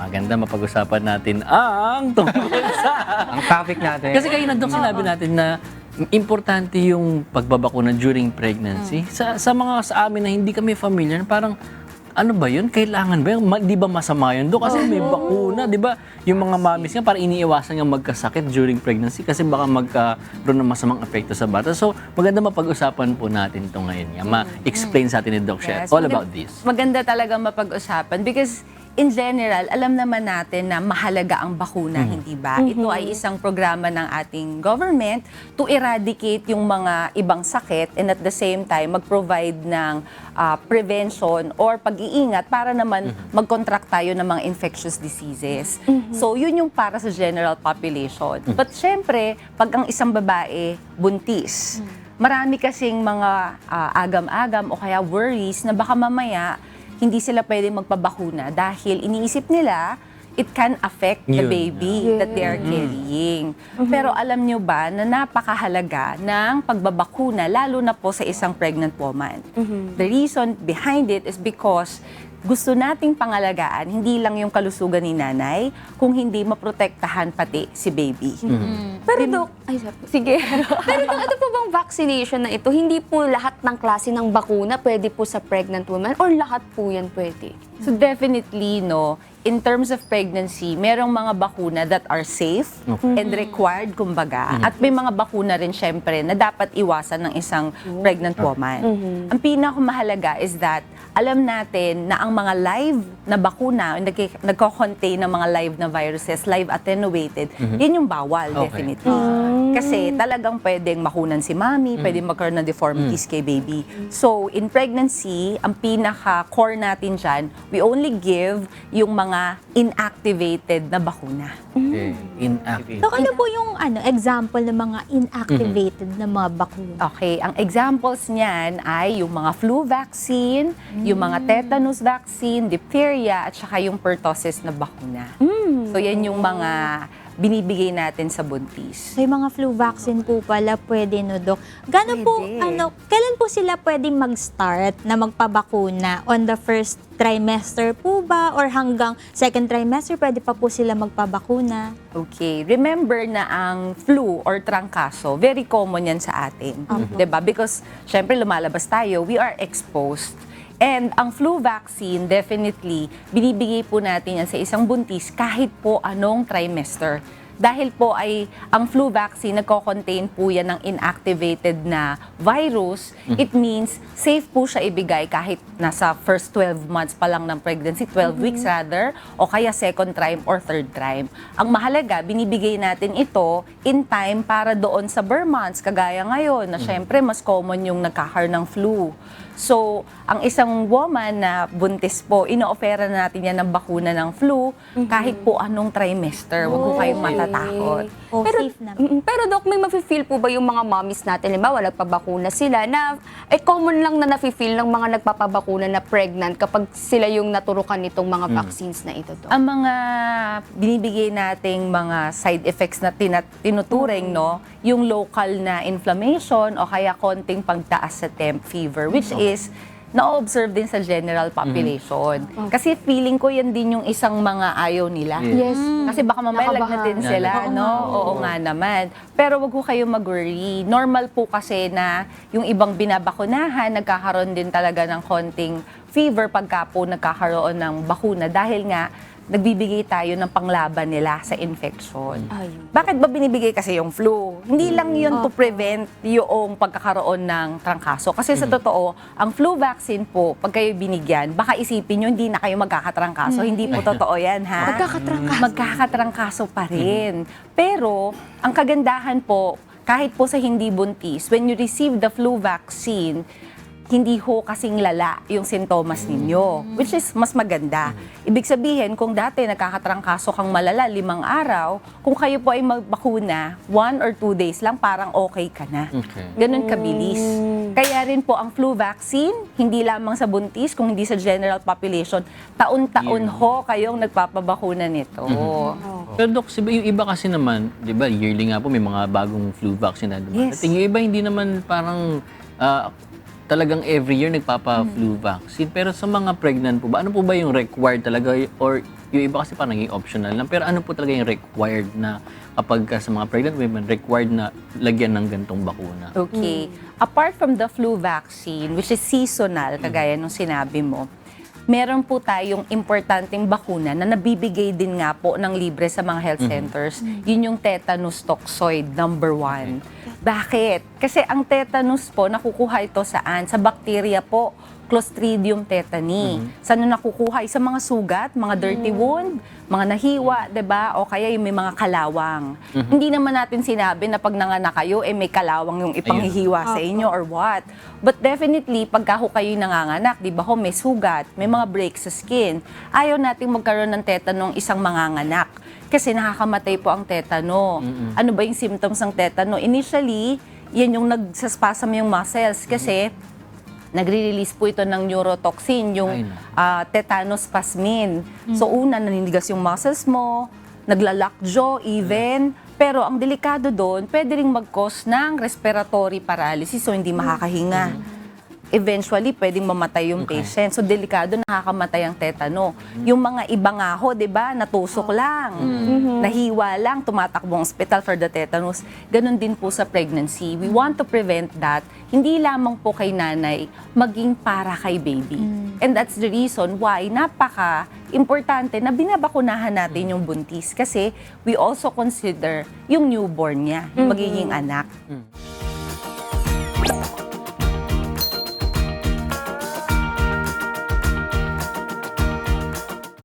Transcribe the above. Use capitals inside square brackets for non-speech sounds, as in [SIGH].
maganda mapag-usapan natin ang [LAUGHS] tungkol sa... Ang topic natin. Kasi kayo nandun sinabi natin na importante yung pagbabakuna during pregnancy. Sa, sa mga sa amin na hindi kami familiar, parang ano ba yun? Kailangan ba yun? Ma- di ba masama yun? Doon kasi may bakuna, di ba? Yung mga mamis nga, parang iniiwasan nga magkasakit during pregnancy kasi baka magkaroon ng masamang epekto sa bata. So, maganda mapag-usapan po natin ito ngayon nga. Ma-explain sa atin ni Doc Shet Yes, all maganda- about this. Maganda talaga mapag-usapan because in general, alam naman natin na mahalaga ang bakuna, hindi ba? Ito ay isang programa ng ating government to eradicate yung mga ibang sakit and at the same time mag-provide ng ah, prevention or pag-iingat para naman mag-contract tayo ng mga infectious diseases. So, yun yung para sa general population. But syempre, pag ang isang babae buntis, marami kasing mga ah, agam-agam o kaya worries na baka mamaya hindi sila pwedeng magpabakuna dahil iniisip nila it can affect the Yun, baby that they are carrying. Pero alam nyo ba na napakahalaga ng pagbabakuna lalo na po sa isang pregnant woman. The reason behind it is because gusto nating pangalagaan hindi lang yung kalusugan ni nanay, kung hindi maprotektahan pati si baby. [LAUGHS] Pero Dok, ay, sige. Pero Dok, ito po bang vaccination na ito, hindi po lahat ng klase ng bakuna pwede po sa pregnant woman or lahat po yan pwede? So definitely, no, in terms of pregnancy, merong mga bakuna that are safe and required, kumbaga. At may mga bakuna rin, syempre, na dapat iwasan ng isang pregnant woman. Ang pinakamahalaga is that alam natin na ang mga live na bakuna, nagko-contain ng mga live na viruses, live attenuated, yun yung bawal, Okay. definitely. Kasi talagang pwedeng makunan si mami, pwedeng magkaroon ng deformities kay baby. So, in pregnancy, ang pinaka-core natin dyan, we only give yung mga inactivated na bakuna. Okay. Inactive. So, ano po yung ano, example ng mga inactivated na mga bakuna? Okay, ang examples niyan ay yung mga flu vaccine, yung mga tetanus vaccine, diphtheria, at saka yung pertussis na bakuna. So, yan yung mga binibigay natin sa buntis. So, yung mga flu vaccine po pala, pwede no, Dok. Gano'n po, Pwede. ano, kailan po sila pwedeng mag-start na magpabakuna? On the first trimester po ba? Or hanggang second trimester, pwede pa po sila magpabakuna? Okay, remember na ang flu or trangkaso, very common yan sa atin. 'Di ba? Because syempre lumalabas tayo, we are exposed. And ang flu vaccine, definitely, binibigay po natin yan sa isang buntis kahit po anong trimester. Dahil po ay ang flu vaccine, nagko-contain po yan ng inactivated na virus. It means safe po siya ibigay kahit nasa first 12 months pa lang ng pregnancy, 12 weeks rather, o kaya second trim or third trim. Ang mahalaga, binibigay natin ito in time para doon sa bare months, kagaya ngayon, na syempre mas common yung nagkakaroon ng flu. So, ang isang woman na buntis po, ino-ofera natin yan ng bakuna ng flu kahit po anong trimester. Huwag po kayong matatakot. O Pero, safe naman? Mm, pero Dok, may mafe-feel po ba yung mga mommies natin, halimbawa, nagpabakuna sila, na eh, common lang na nafe-feel ng mga nagpapabakuna na pregnant kapag sila yung naturukan nitong mga vaccines na ito, Dok? Ang mga binibigay nating mga side effects na tinat- tinuturing, no, yung local na inflammation o kaya konting pagtaas sa temp fever, which is na-observe din sa general population. Kasi feeling ko yan din yung isang mga ayaw nila. Yes. Kasi baka mamaya Nakabahan. lagnatin sila, Oo no? nga. Oo nga naman. Pero wag ko kayo mag-worry. Normal po kasi na yung ibang binabakunahan, nagkakaroon din talaga ng konting fever pagka po nagkakaroon ng bakuna dahil nga nagbibigay tayo ng panglaban nila sa infection. Ayun. Bakit ba binibigay kasi yung flu? Hindi lang yun to prevent yung pagkakaroon ng trangkaso. Kasi sa totoo, ang flu vaccine po, pag kayo binigyan, baka isipin nyo hindi na kayo magkakatrangkaso. Hindi po totoo yan, ha? Magkakatrangkaso. Magkakatrangkaso pa rin. Pero, ang kagandahan po, kahit po sa hindi buntis, when you receive the flu vaccine, hindi ho kasing lala yung sintomas ninyo, which is mas maganda. Ibig sabihin, kung dati nagkakatrangkaso kang malala limang araw, kung kayo po ay magbakuna, one or two days lang, parang okay ka na. Okay. Ganun kabilis. Kaya rin po ang flu vaccine, hindi lamang sa buntis, kung hindi sa general population, taon-taon ho kayong nagpapabakuna nito. Pero Dok, si- yung iba kasi naman, di ba, yearly nga po may mga bagong flu vaccine na dumarating. Yes. Yung iba hindi naman parang ah, talagang every year nagpapa-flu vaccine. Pero sa mga pregnant po ba, ano po ba yung required talaga? Or yung iba kasi parang naging optional lang. Pero ano po talaga yung required na kapag ka sa mga pregnant women, required na lagyan ng gantong bakuna? Okay. Apart from the flu vaccine, which is seasonal, kagaya nung sinabi mo, meron po tayong importanteng bakuna na nabibigay din nga po ng libre sa mga health centers. Yun yung tetanus toxoid, number one. Bakit? Kasi ang tetanus po, nakukuha ito saan? Sa bakterya po, Clostridium tetani. Saan yun nakukuha? Sa mga sugat, mga dirty wound, mga nahiwa, 'di ba? O kaya yung may mga kalawang. Hindi naman natin sinabi na pag nanganak kayo, eh may kalawang yung ipanghihiwa sa inyo or what. But definitely, pagka ho kayo nanganganak, 'di ba ho, may sugat, may mga breaks sa skin. Ayaw nating magkaroon ng tetanong isang manganganak. Kasi nakakamatay po ang tetano. Ano ba yung symptoms ng tetano? Initially, yan yung nagsaspasm yung muscles kasi nagre-release po ito ng neurotoxin, yung naku. ah, tetanospasmin. So una, naninigas yung muscles mo, naglalak jaw even, pero ang delikado doon, pwede ring mag-cause ng respiratory paralysis so hindi makakahinga. Eventually, pwedeng mamatay yung Okay. patient. So, delikado, nakakamatay ang tetano. Yung mga iba nga ho, di ba, natusok lang, nahiwa lang, tumatakbo ang hospital for the tetanus. Ganon din po sa pregnancy. We want to prevent that, hindi lamang po kay nanay, maging para kay baby. And that's the reason why napaka importante na binabakunahan natin yung buntis kasi we also consider yung newborn niya, yung magiging anak.